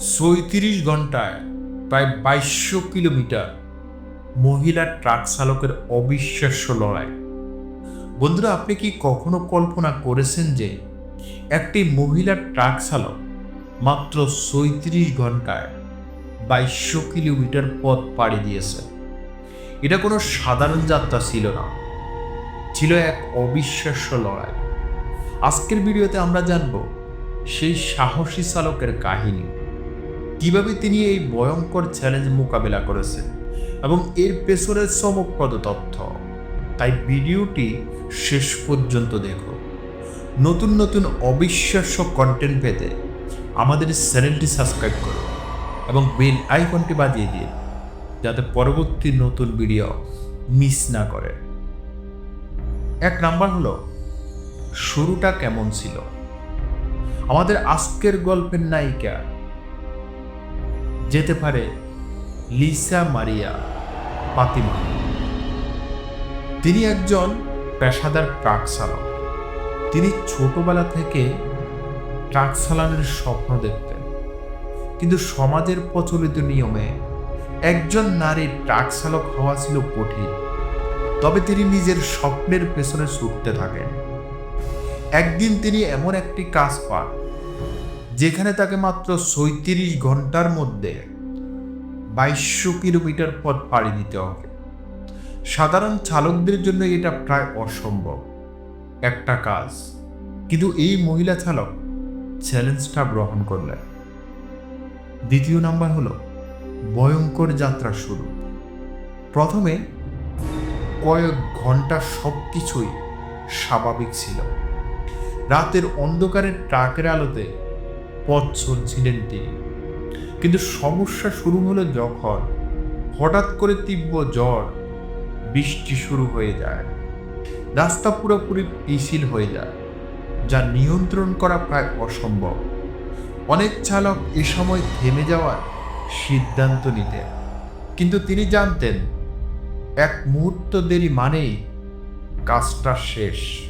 ছয়ত্রিশ ঘন্টায় প্রায় বাইশশো কিলোমিটার মহিলা ট্রাক চালকের অবিশ্বাস্য লড়াই। বন্ধুরা, আপনি কি কখনো কল্পনা করেছেন যে একটি মহিলা ট্রাক চালক মাত্র ছয়ত্রিশ ঘন্টায় বাইশশো কিলোমিটার পথ পাড়ি দিয়েছে? এটা কোনো সাধারণ যাত্রা ছিল না। ছিল এক অবিশ্বাস্য লড়াই। আজকের ভিডিওতে আমরা জানব সেই সাহসী চালকের কাহিনী। কীভাবে তিনি এই ভয়ঙ্কর চ্যালেঞ্জ মোকাবেলা করেছেন এবং এর পেছনের চমকপ্রদ তথ্য? তাই ভিডিওটি শেষ পর্যন্ত দেখো। নতুন নতুন অবিশ্বাস্য কন্টেন্ট পেতে আমাদের চ্যানেলটি সাবস্ক্রাইব করো এবং বেল আইকনটি বাজিয়ে দিয়ে যাতে পরবর্তী নতুন ভিডিও মিস না করে। এক নাম্বার হলো, শুরুটা কেমন ছিল? আমাদের আজকের গল্পের নায়িকা যেতে পারে লিসা মারিয়া পাতিমা তিনি একজন পেশাদার ট্রাক চালক তিনি ছোটবেলা থেকে ট্রাক চালানোর স্বপ্ন দেখতেন। কিন্তু সমাজের প্রচলিত নিয়মে একজন নারী ট্রাক চালক হওয়া ছিল কঠিন। তবে তিনি নিজের স্বপ্নের পেছনে ছুটতে থাকেন। একদিন তিনি এমন একটি কাজ পান, যেখানে তাকে মাত্র ছয়ত্রিশ ঘণ্টার মধ্যে বাইশশো কিলোমিটার পথ পাড়ি দিতে হবে। সাধারণ চালকদের জন্য এটা প্রায় অসম্ভব। একটা কাজ, কিন্তু এই মহিলা চালক চ্যালেঞ্জটা গ্রহণ করলেন। দ্বিতীয় নাম্বার হলো, ভয়ঙ্কর যাত্রা শুরু। প্রথমে কয়েক ঘণ্টা সব কিছুই স্বাভাবিক ছিল। রাতের অন্ধকারের ট্রাকের আলোতে পথ চলছিলেন তিনি। কিন্তু সমস্যা শুরু হলো যখন হঠাৎ করে তীব্র জ্বর, বৃষ্টি শুরু হয়ে যায়। রাস্তা পুরোপুরি পিছিল হয়ে যায়, যা নিয়ন্ত্রণ করা প্রায় অসম্ভব। অনেক চালক এ সময় থেমে যাওয়ার সিদ্ধান্ত নিতেন। কিন্তু তিনি জানতেন, এক মুহূর্ত দেরি মানেই কাজটা শেষ।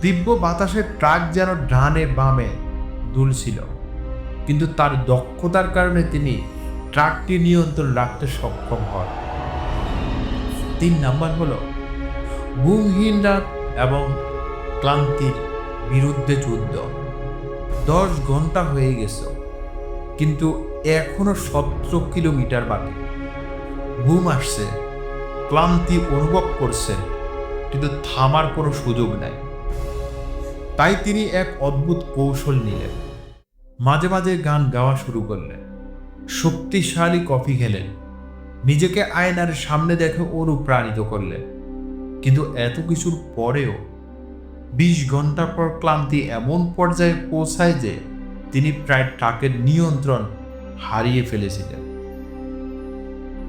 দিব্য বাতাসে ট্রাক যেন ডানে বামে দুলছিল। কিন্তু তার দক্ষতার কারণে তিনি ট্রাকটি নিয়ন্ত্রণ রাখতে সক্ষম হন। তিন নাম্বার হলো ঘুমহীন রাত এবং ক্লান্তির বিরুদ্ধে যুদ্ধ। দশ ঘণ্টা হয়ে গেছে, কিন্তু এখনও সতেরো কিলোমিটার বাকি। ঘুম আসছে, ক্লান্তি অনুভব করছেন কিন্তু থামার কোনো সুযোগ নাই। তাই তিনি এক অদ্ভুত কৌশল নিলেন। মাঝে মাঝে গান গাওয়া শুরু করলেন। শক্তিশালী কফি খেলেন। নিজেকে আয়নার সামনে দেখে অনুপ্রাণিত করলেন। কিন্তু এত কিছুর পরেও বিশ ঘণ্টা পর ক্লান্তি এমন পর্যায়ে পৌঁছায় যে তিনি প্রায় ট্রাকের নিয়ন্ত্রণ হারিয়ে ফেলেছিলেন।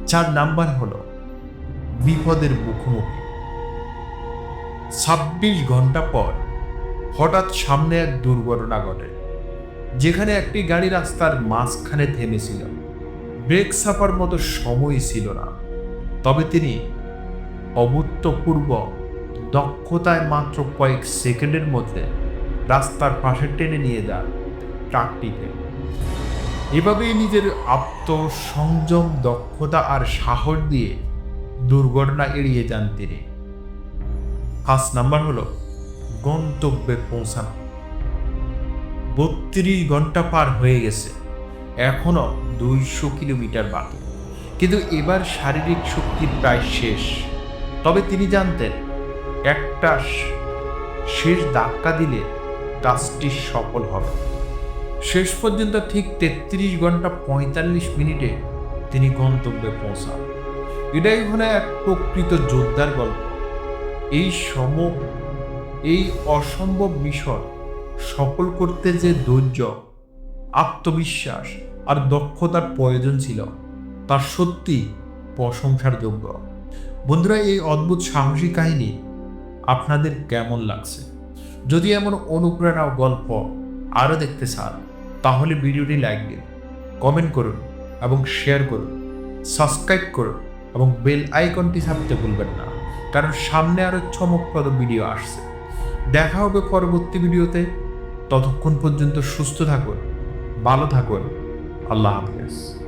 চার নাম্বার হল বিপদের মুখোমুখি। ছাব্বিশ ঘণ্টা পর হঠাৎ সামনে এক দুর্ঘটনা ঘটে। যেখানে একটি গাড়ি রাস্তার মাঝখানে থেমেছিল। ব্রেক চাপার মতো সময় ছিল না। তবে তিনি অভূতপূর্ব দক্ষতায় মাত্র কয়েক সেকেন্ডের মধ্যে রাস্তার পাশে টেনে নিয়ে যান ট্রাকটিকে এভাবেই নিজের আত্মসংযম, দক্ষতা আর সাহস দিয়ে দুর্ঘটনা এড়িয়ে যান তিনি। ফার্স্ট নাম্বার হলো, গন্তব্যে পৌঁছানো। বত্রিশ ঘণ্টা পার হয়ে গেছে। এখনও দুইশো কিলোমিটার বাকি। কিন্তু এবার শারীরিক শক্তি প্রায় শেষ। তবে তিনি জানতেন, একটা শেষ ধাক্কা দিলে কাজটি সফল হবে। শেষ পর্যন্ত ঠিক তেত্রিশ ঘণ্টা পঁয়তাল্লিশ মিনিটে তিনি গন্তব্যে পৌঁছান। এটাই হলো এক প্রকৃত যোদ্ধার গল্প। এই সম, এই অসম্ভব মিশন সফল করতে যে ধৈর্য, আত্মবিশ্বাস আর দক্ষতার প্রয়োজন ছিল, তার সত্যি প্রশংসার যোগ্য বন্ধুরা, এই অদ্ভুত সাহসী কাহিনী আপনাদের কেমন লাগছে? যদি এমন অনুপ্রেরণা গল্প আরও দেখতে চান, তাহলে ভিডিওটি লাইক দিন, কমেন্ট করুন এবং শেয়ার করুন, সাবস্ক্রাইব করুন এবং বেল আইকনটি ছাপতে ভুলবেন না, কারণ সামনে আরও চমকপ্রদ ভিডিও আসছে। দেখা হবে পরবর্তী ভিডিওতে। ততক্ষণ পর্যন্ত সুস্থ থাকুন ভালো থাকুন। আল্লাহ হাফেজ।